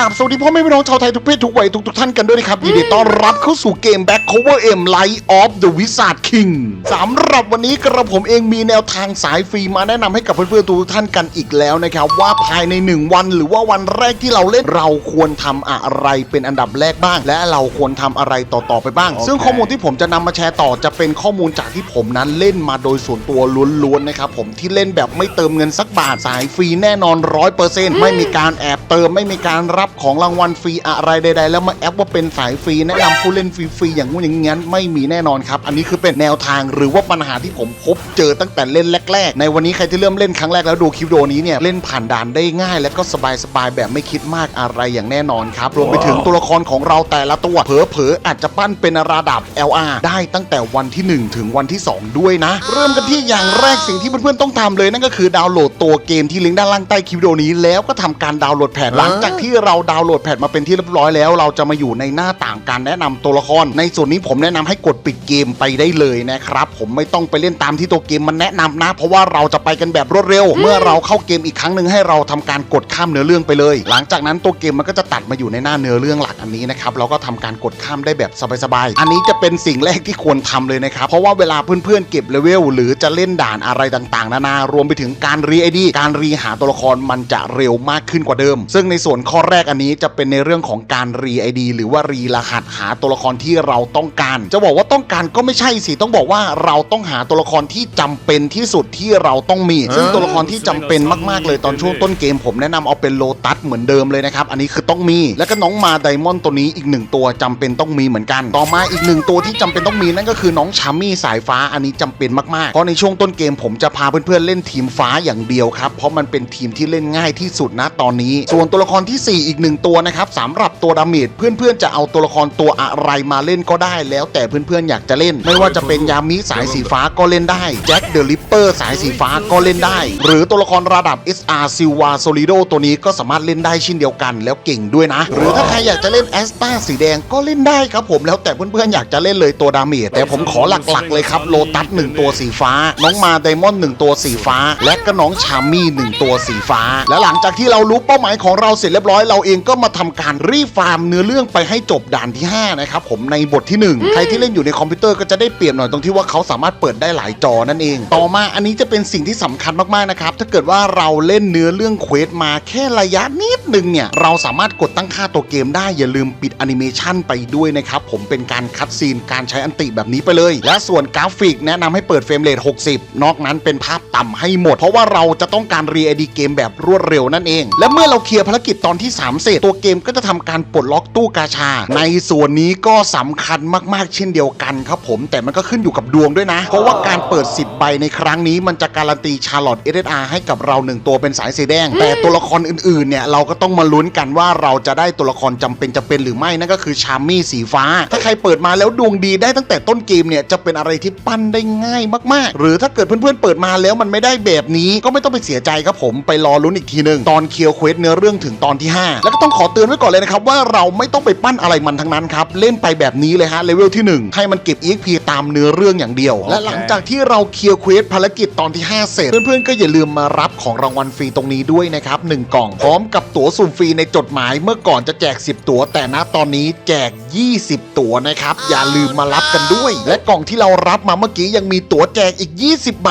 ราบสวัสดีพ่อแม่พี่น้องชาวไทยทุกเพศทุกวัยทุกทุกๆท่านกันด้วยนะครับยินดีต้อนรับเข้าสู่เกม Back Cover M Light of the Wizard King สำหรับวันนี้กระผมเองมีแนวทางสายฟรีมาแนะนำให้กับเพื่อนๆทุกท่านกันอีกแล้วนะครับ ว่าภายใน 1 วันหรือว่าวันแรกที่เราเล่นเราควรทำอะไรเป็นอันดับแรกบ้าง และเราควรทำอะไรต่อๆไปบ้าง ซึ่งข้อมูลที่ผมจะนำมาแชร์ต่อจะเป็นข้อมูลจากที่ผมนั้นเล่นมาโดยส่วนตัวล้วนๆนะครับผมที่เล่นแบบไม่เติมเงินสักบาทสายฟรีแน่นอนร้อยเปอร์เซ็นต์ไม่มีการแอบเติมไม่มีการรับของรางวัลฟรีอะไรใด ๆ แล้วมาแอปว่าเป็นสายฟรีแนะนำผู้เล่นฟรีๆอย่างงู้นอย่างงั้นไม่มีแน่นอนครับ อันนี้คือเป็นแนวทางหรือว่าปัญหาที่ผมพบเจอตั้งแต่เล่นแรก ๆ ในวันนี้ใครที่เริ่มเล่นครั้งแรกแล้วดูคลิปวิดีโอนี้เนี่ยเล่นผ่านด่านได้ง่าย และก็สบายๆแบบไม่คิดมากอะไรอย่างแน่นอนครับรวมไปถึงตัวละครของเราแต่ละตัวเผลอๆอาจจะปั้นเป็นระดับ LR ได้ตั้งแต่วันที่ 1 ถึงวันที่ 2 ด้วยนะ เริ่มกันที่อย่างแรกสิ่งที่เพื่อนๆต้องทำเลยนั่นก็คือดาวน์โหลดตัวเกมที่ลิงก์ด้านล่างใต้คลิปวิดีโอนี้แล้วก็ทำการดาวน์โหลดแผ่นหลังจากที่เราดาวน์โหลดแผ่นมาเป็นที่เรียบร้อยแล้ว เราจะมาอยู่ในหน้าต่างการแนะนำตัวละคร ในส่วนนี้ผมแนะนำให้กดปิดเกมไปได้เลยนะครับ ผมไม่ต้องไปเล่นตามที่ตัวเกมมันแนะนำนะ เพราะว่าเราจะไปกันแบบรวดเร็ว เมื่อเราเข้าเกมอีกครั้งหนึ่งให้เราทำการกดข้ามเนื้อเรื่องไปเลย หลังจากนั้นตัวเกมมันก็จะตัดมาอยู่ในหน้าเนื้อเรื่องหลักอันนี้นะครับเราก็ทำการกดข้ามได้แบบสบายๆอันนี้จะเป็นสิ่งแรกที่ควรทำเลยนะครับเพราะว่าเวลาเพื่อนๆเก็บเลเวลหรือจะเล่นด่านอะไรต่างๆ นานารวมไปถึงการรีไอดีการรีหาตัวละครมันจะเร็วมากขึ้นกว่าเดิม ซึ่งในส่วนข้อแรกอันนี้จะเป็นในเรื่องของการรีไอดีหรือว่ารีรหัสหาตัวละครที่เราต้องการ จะบอกว่าต้องการก็ไม่ใช่สิต้องบอกว่าเราต้องหาตัวละครที่จำเป็นที่สุดที่เราต้องมี ซึ่งตัวละครที่จำเป็นมากๆเลยตอนช่วงต้นเกมผมแนะนำเอาเป็นโลตัสเหมือนเดิมเลยนะครับอันนี้คือต้องมี แล้วก็น้องมาไดมอนด์ตัวนี้อีกหนึ่งตัวจำเป็นต้องมีเหมือนกัน ต่อมาอีกหนึ่งตัวที่จำเป็นต้องมีนั่นก็คือน้องชัมมี่สายฟ้าอันนี้จำเป็นมากๆเพราะในช่วงต้นเกมผมจะพาเพื่อนๆเล่นทีมฟ้าอย่างเดียวครับเพราะมันเป็นทีมที่เล่นง่ายที่สุดนะตอนนี้ ส่วนตัวละครที่ 4อีกหนึ่งตัวนะครับสำหรับตัวดาเมจเพื่อนๆจะเอาตัวละครตัวอะไรมาเล่นก็ได้ แล้วแต่เพื่อนๆอยากจะเล่น ไม่ว่าจะเป็นยามิสายสีฟ้าก็เล่นได้แจ็คเดอะลิปเปอร์สายสีฟ้าก็เล่นได้ หรือตัวละครระดับ SR ซิลวาโซลิโดตัวนี้ก็สามารถเล่นได้เช่นเดียวกันแล้วเก่งด้วยนะ หรือถ้าใครอยากจะเล่นแอสตาสีแดงก็เล่นได้ครับผมแล้วแต่เพื่อนๆอยากจะเล่นเลยตัวดาเมจแต่ผมขอหลักๆเลยครับโลตัสหนึ่งตัวสีฟ้า น้องมาไดมอนด์หนึ่งตัวสีฟ้า และก็น้องชามี่หนึ่งตัวสีฟ้า และหลังจากที่เรารู้เป้าหมายของเราเสร็จเรียบร้อยเราเองก็มาทำการรีฟาร์มเนื้อเรื่องไปให้จบด่านที่ห้านะครับผมในบทที่หนึ่งใครที่เล่นอยู่ในคอมพิวเตอร์ก็จะได้เปรียบหน่อยตรงที่ว่าเขาสามารถเปิดได้หลายจอนั่นเอง ต่อมาอันนี้จะเป็นสิ่งที่สำคัญมากๆนะครับถ้าเกิดว่าเราเล่นเนื้อเรื่องเควสมาแค่ระยะนิดหนึ่งเนี่ยเราสามารถกดตั้งค่าตัวเกมได้อย่าลืมปิดแอนิเมชันไปด้วยนะครับผมเป็นการคัดซีนการใช้อันติแบบนี้ไปเลย และส่วนกราฟิกแนะนำให้เปิดเฟรมเรท60 นอกนั้นเป็นภาพต่ำให้หมด เพราะว่าเราจะต้องการรีไอดีเกมแบบรวดเร็วนั่นเอง และเมื่อเราเคลียร์ภารกิจตอนที่3เสร็จตัวเกมก็จะทำการปลดล็อกตู้กาชา ในส่วนนี้ก็สำคัญมากๆ เช่นเดียวกันครับผม แต่มันก็ขึ้นอยู่กับดวงด้วยนะ เพราะว่าการเปิด 10 ใบในครั้งนี้ มันจะการันตีชาร์ลอตเอเดอาให้กับเราหนึ่งตัวเป็นสายสีแดง แต่ตัวละครอื่นๆเนี่ยเราก็ต้องมาลุ้นกันว่าเราจะได้ตัวละครจำเป็นจะเป็นหรือไม่นั่นก็คือชาร์มี่สีฟ้า ถ้าใครเปิดมาแล้วดวงดีได้ตั้งแต่ต้นเกมเนี่ยจะเป็นอะไรที่ปั้นได้ง่ายมากๆ หรือถ้าเกิดเพื่อนๆเปิดมาแล้วมันไม่ได้แบบนี้ก็ไม่ต้องไปเสียใจครับผมไปรอลุ้นอีกทีหนึ่งตอนเคียวเควสเนื้อเรื่องถึงตอนที่ 5แล้วก็ต้องขอเตือนไว้ก่อนเลยนะครับว่าเราไม่ต้องไปปั้นอะไรมันทั้งนั้นครับเล่นไปแบบนี้เลยฮะเลเวลที่ 1 ให้มันเก็บ EXP ตามเนื้อเรื่องอย่างเดียว และหลังจากที่เราเคลียร์เควสภารกิจตอนที่ 5 เสร็จ เพื่อนๆก็อย่าลืมมารับของรางวัลฟรีตรงนี้ด้วยนะครับหนึ่งกล่องพร้อมกับตั๋วสุ่มฟรีในจดหมาย เมื่อก่อนจะแจก 10 ตั๋วแต่ณตอนนี้แจก 20 ตั๋วนะครับอย่าลืมมารับกันด้วย และกล่องที่เรารับมาเมื่อกี้ยังมีตั๋วแจกอีก 20 ใบ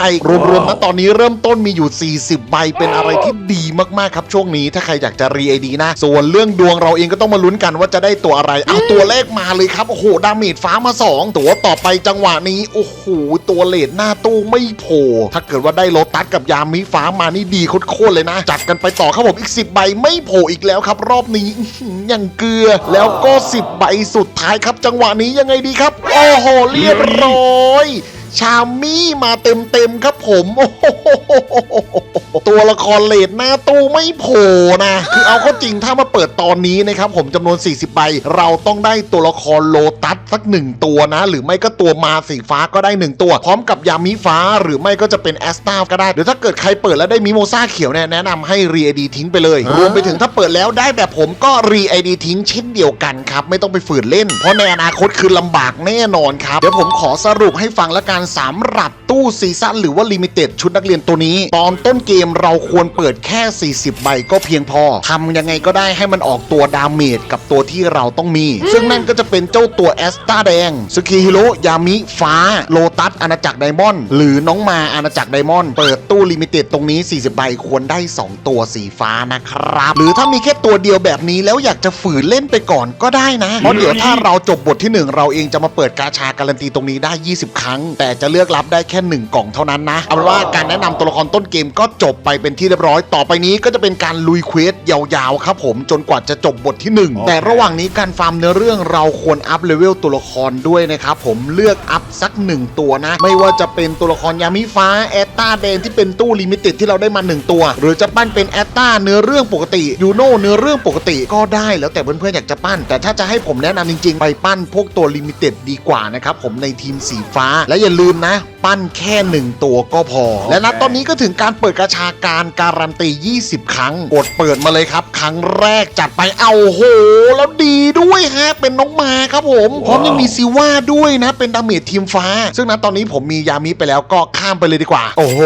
รวมๆนะตอนนี้เริ่มต้นมีอยู่ 40 ใบเป็นอะไรที่ดีมากๆครับช่วงนี้ถ้าใครอยากจะรีไอดีนะส่วนเรื่องดวงเราเองก็ต้องมาลุ้นกันว่าจะได้ตัวอะไร เอาตัวเลขมาเลยครับ โอ้โห ดาเมจฟ้ามา 2 ตัวต่อไปจังหวะนี้ โอ้โห ตัวเลดหน้าตู้ไม่โผล่ ถ้าเกิดว่าได้โลตัสกับยามิฟ้ามานี่ดีโคตรๆเลยนะ จัดกันไปต่อครับผมอีก 10 ใบไม่โผล่อีกแล้วครับ รอบนี้อื้อหืออย่างเกลือ แล้วก็ 10 ใบสุดท้ายครับ จังหวะนี้ยังไงดีครับ โอ้โห เรียบร้อย ชามี่มาเต็มเต็มๆครับผม โอ้โห ตัวละครเลดหน้าตู้ไม่โผล่นะ คือเอาเข้าจริงถ้ามาเปิดตอนนี้นะครับผมจำนวน 40ใบเราต้องได้ตัวละครโลตัสสักหนึ่งตัวนะ หรือไม่ก็ตัวมาสีฟ้าก็ได้หนึ่งตัว พร้อมกับยามิฟ้าหรือไม่ก็จะเป็นแอสตาก็ได้หรือถ้าเกิดใครเปิดแล้วได้มิโมซาเขียวเนี่ยแนะนำให้รีไอดีทิ้งไปเลย รวมไปถึงถ้าเปิดแล้วได้แบบผมก็รีไอดีทิ้งเช่นเดียวกันครับ ไม่ต้องไปฝืนเล่น เพราะในอนาคตคือลำบากแน่นอนครับ เดี๋ยวผมขอสรุปให้ฟังละกันสำหรับตู้ซีซั่นหรือว่าลิมิเต็ดชุดนักเรียนตัวนี้ ตอนต้นเกมเราควรเปิดแค่ 40 ใบก็เพียงพอทำยังไงก็ได้ให้มันออกตัวดาเมจกับตัวที่เราต้องมี ซึ่งนั่นก็จะเป็นเจ้าตัวแอสตาแดงสกิฮิโรยามิฟ้าโลตัสอาณาจักรไดมอนด์หรือน้องมาอาณาจักรไดมอนด์เปิดตู้ลิมิเต็ดตรงนี้ 40 ใบควรได้ 2 ตัวสีฟ้านะครับ หรือถ้ามีแค่ตัวเดียวแบบนี้แล้วอยากจะฝืนเล่นไปก่อนก็ได้นะเพราะเดี๋ยวถ้าเราจบบทที่หนึ่งเราเองจะมาเปิดกาชาการันตีตรงนี้ได้ 20 ครั้ง แต่จะเลือกรับได้แค่ 1 กล่องเท่านั้นนะเอาเป็นว่าการแนะนำตัวละครต้นเกมก็จบไปไปเป็นที่เรียบร้อย ต่อไปนี้ก็จะเป็นการลุยเควสยาวๆครับผมจนกว่าจะจบบทที่ 1 แต่ระหว่างนี้การฟาร์มเนื้อเรื่องเราควรอัพเลเวลตัวละครด้วยนะครับผมเลือกอัพสัก 1 ตัวนะ ไม่ว่าจะเป็นตัวละครยามิฟ้าแอตตาแดงที่เป็นตู้ลิมิเต็ดที่เราได้มา 1 ตัว หรือจะปั้นเป็นแอตตาเนื้อเรื่องปกติยูโน่เนื้อเรื่องปกติก็ได้แล้วแต่เพื่อนๆอยากจะปั้น แต่ถ้าจะให้ผมแนะนำจริงๆ ไปปั้นพวกตัวลิมิเต็ดดีกว่านะครับผมในทีมสีฟ้าและอย่าลืมนะ ปั้นแค่ 1 ตัวก็พอ และนัดตอนนี้ก็ถึงการเปิดกระชาการการันตี 20 ครั้ง กดเปิดมาเลยครับ ครั้งแรกจัดไปเอาโห แล้วดีด้วยฮะ เป็นน้องมาครับผมพร้อมยังมีซิว่าด้วยนะ เป็นดาเมจทีมฟ้า ซึ่งนะตอนนี้ผมมียามิไปแล้วก็ข้ามไปเลยดีกว่า โอ้โห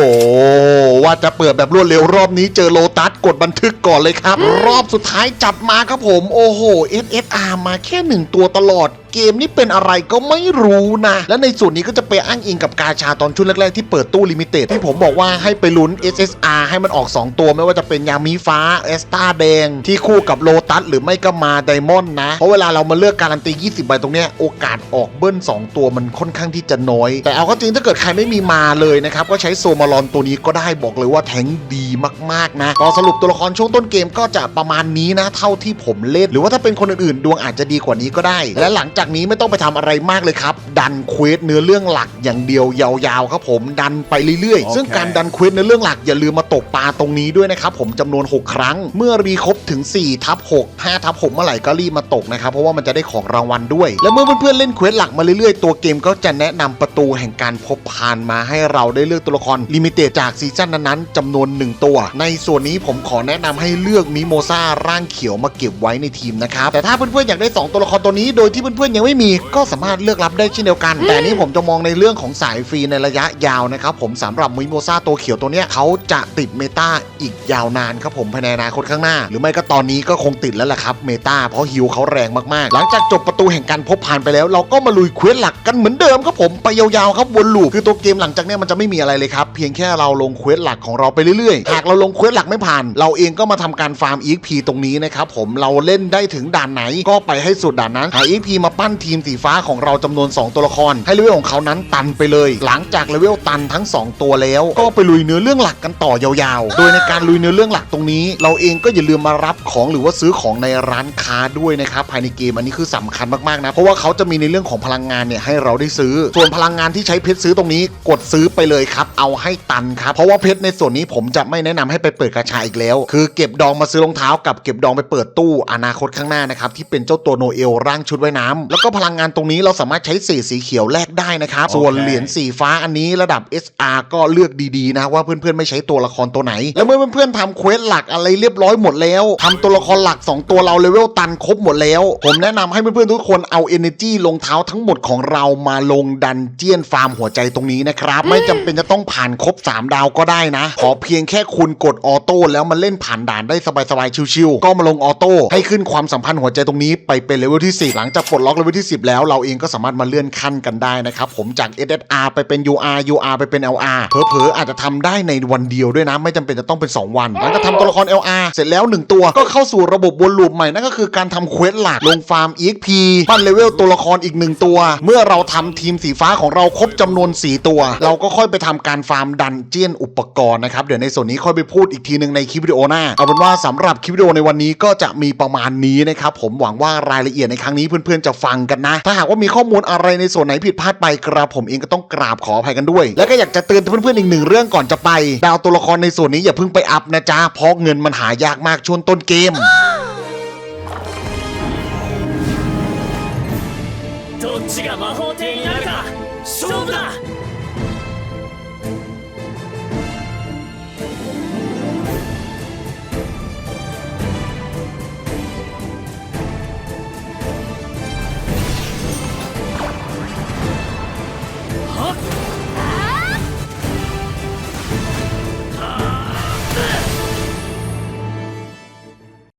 ว่าจะเปิดแบบรวดเร็วรอบนี้เจอโลตัสกดบันทึกก่อนเลยครับ รอบสุดท้ายจัดมาครับผม โอ้โห SSR มาแค่หนึ่งตัวตลอด เกมนี้เป็นอะไรก็ไม่รู้นะ และในส่วนนี้ก็จะไปอ้างอิงกับกาชาตอนชุดแรกๆที่เปิดตู้ลิมิเต็ดที่ผมบอกว่าให้ไปลุ้น SSR ให้มันออก 2 ตัวไม่ว่าจะเป็นยามีฟ้าเอสตาแดง ที่คู่กับโลตัสหรือไม่ก็มาไดมอนด์นะ เพราะเวลาเรามาเลือกการันตี 20 ใบตรงเนี้ยโอกาสออกเบิ้ล 2 ตัวมันค่อนข้างที่จะน้อย แต่เอาก็จริงถ้าเกิดใครไม่มีมาเลยนะครับก็ใช้โซมาลอนตัวนี้ก็ได้บอกเลยว่าแทงดีมากๆนะก็สรุปตัวละครช่วงต้นเกมก็จะประมาณนี้นะ เท่าที่ผมเล่น หรือว่าถ้าเป็นคนอื่นๆ ดวงอาจจะดีกว่านี้ก็ได้ และหลังจากนี้ไม่ต้องไปทำอะไรมากเลยครับ ดันเควสเนื้อเรื่องหลักอย่างเดียวยาวๆครับผมดันไปเรื่อยๆ ซึ่งการดันเควสเนื้อเรื่องหลักอย่าลืมมาตกปลาตรงนี้ด้วยนะครับผมจำนวน 6 ครั้ง เมื่อรีครบถึง4ทับ6 5ทับ6เมื่อไหร่ก็รีบมาตกนะครับเพราะว่ามันจะได้ของรางวัลด้วย และเมื่อเพื่อนๆเล่นเควสหลักมาเรื่อยๆ ตัวเกมก็จะแนะนำประตูแห่งการพบพานมาให้เราได้เลือกตัวละครลิมิเต็ดจากซีซั่นนั้นๆจำนวน 1 ตัว ในส่วนนี้ผมขอแนะนำให้เลือกมิโมซาร่างเขียวมาเก็บไว้ในทีมนะครับแต่ถ้าเพื่อนๆอยากได้สองตัวละครตัวนี้โดยที่เพื่อนๆยังไม่มีก็สามารถเลือกรับได้เช่นเดียวกัน แต่นี่ผมจะมองในเรื่องของสายฟรีในระยะยาวนะครับผมสำหรับมิโมซาตัวเขียวตัวเนี้ยเขาจะติดเมตาอีกยาวนานครับผมภายในอนาคตข้างหน้า หรือไม่ก็ตอนนี้ก็คงติดแล้วแหละครับเมตาเพราะฮิวเขาแรงมากๆ หลังจากจบประตูแห่งการพบผ่านไปแล้ว เราก็มาลุยเควสหลักกันเหมือนเดิมครับผมไปยาวๆครับวนลูปคือตัวเกมหลังจากเนี้ยมันจะไม่มีอะไรเลยครับเพียงแค่เราลงเควสหลักของเราไปเรื่อยๆหากเราลงเควสหลักไม่ผ่าน เราเองก็มาทำการฟาร์ม EXP ตรงนี้นะครับผมเราเล่นได้ถึงด่านไหนก็ไปให้สุดด่านนั้นหา EXP มาปั้นทีมสีฟ้าของเราจำนวน 2 ตัวละคร ให้เลเวลของเขานั้นตันไปเลย หลังจากเลเวลตันทั้ง 2 ตัวแล้ว ก็ไปลุยเนื้อเรื่องหลักกันต่อยาวๆ โดยในการลุยเนื้อเรื่องหลักตรงนี้ เราเองก็อย่าลืมมารับของหรือว่าซื้อของในร้านค้าด้วยนะครับภายในเกมอันนี้คือสำคัญมากๆนะเพราะว่าเขาจะมีในเรื่องของพลังงานเนี่ยให้เราได้ซื้อ ส่วนพลังงานที่ใช้เพชรซื้อตรงนี้กดซื้อไปเลยครับเอาให้ตันครับเพราะว่าเพชรในส่วนนี้ผมจะไม่แนะนำให้ไปเปิดกระชาอีกแล้ว คือเก็บดองมาซื้อรองเท้ากับเก็บดองไปเปิดตู้อนาคตข้างหน้านะครับที่เป็นเจ้าตัวโนเอลร่างชุดว่ายน้ำแล้วก็พลังงานตรงนี้เราสามารถใช้เศษสีเขียวแลกได้นะครับ ส่วนเหรียญสีฟ้าอันนี้ระดับ SR ก็เลือกดีๆนะว่าเพื่อนๆไม่ใช้ตัวละครตัวไหน แล้วเมื่อเพื่อนๆทำเควสหลักอะไรเรียบร้อยหมดแล้วทำตัวละครหลัก 2 ตัวเราเลเวลตันครบหมดแล้ว ผมแนะนำให้เพื่อนๆทุกคนเอา Energy ลงเท้าทั้งหมดของเรามาลงดันเจียนฟาร์มหัวใจตรงนี้นะครับ ไม่จำเป็นจะต้องผ่านครบ 3 ดาวก็ได้นะ ขอเพียงแค่คุณกดออโต้แล้วมาเล่นผ่านด่านได้สบายๆชิวๆก็มาลงออโต้ให้ขึ้นความสัมพันธ์หัวใจตรงนี้ไปเป็นเลเวลที่10หลังจากปลดล็อกเลเวลที่ 10 แล้วเราเองก็สามารถมาเลื่อนขั้นกันได้นะครับ ผมจาก SSR ไปเป็น UR UR ไปเป็น LR เผลอๆอาจจะทำได้ในวันเดียวด้วยนะ ไม่จำเป็นจะต้องเป็น 2 วันหลังจากทำตัวละคร LR เสร็จแล้ว 1 ตัวก็เข้าสู่ระบบวนลูปใหม่นั่นก็คือการทำเควสหลักลงฟาร์ม EXP ปั้นเลเวลตัวละครอีก 1 ตัว เมื่อเราทำทีมสีฟ้าของเราครบจำนวน 4 ตัว เราก็ค่อยไปทำการฟาร์มดันเจียนอุปกรณ์นะครับเดี๋ยวในส่วนนี้ค่อยไปพูดอีกทีหนึ่งในคลิปวิดีโอหน้าเอาเป็นว่าสำหรับคลิปวิดีโอในวันนี้ก็จะมีประมาณนี้นะครับผมหวังว่ารายละเอียดในครั้งนี้เพื่อนๆจะฟังกันนะ ถ้าหากว่ามีข้อมูลอะไรในส่วนไหนผิดพลาดไปกระผมเองก็ต้องกราบขออภัยกันด้วย และก็อยากจะเตือนเพื่อนๆอีกหนึ่งเรื่องก่อนจะไป ดาวตัวละครในส่วนนี้อย่าเพิ่งไปอัพนะจ๊ะเพราะเงินมันหายากมากช่วงต้นเกม どっちが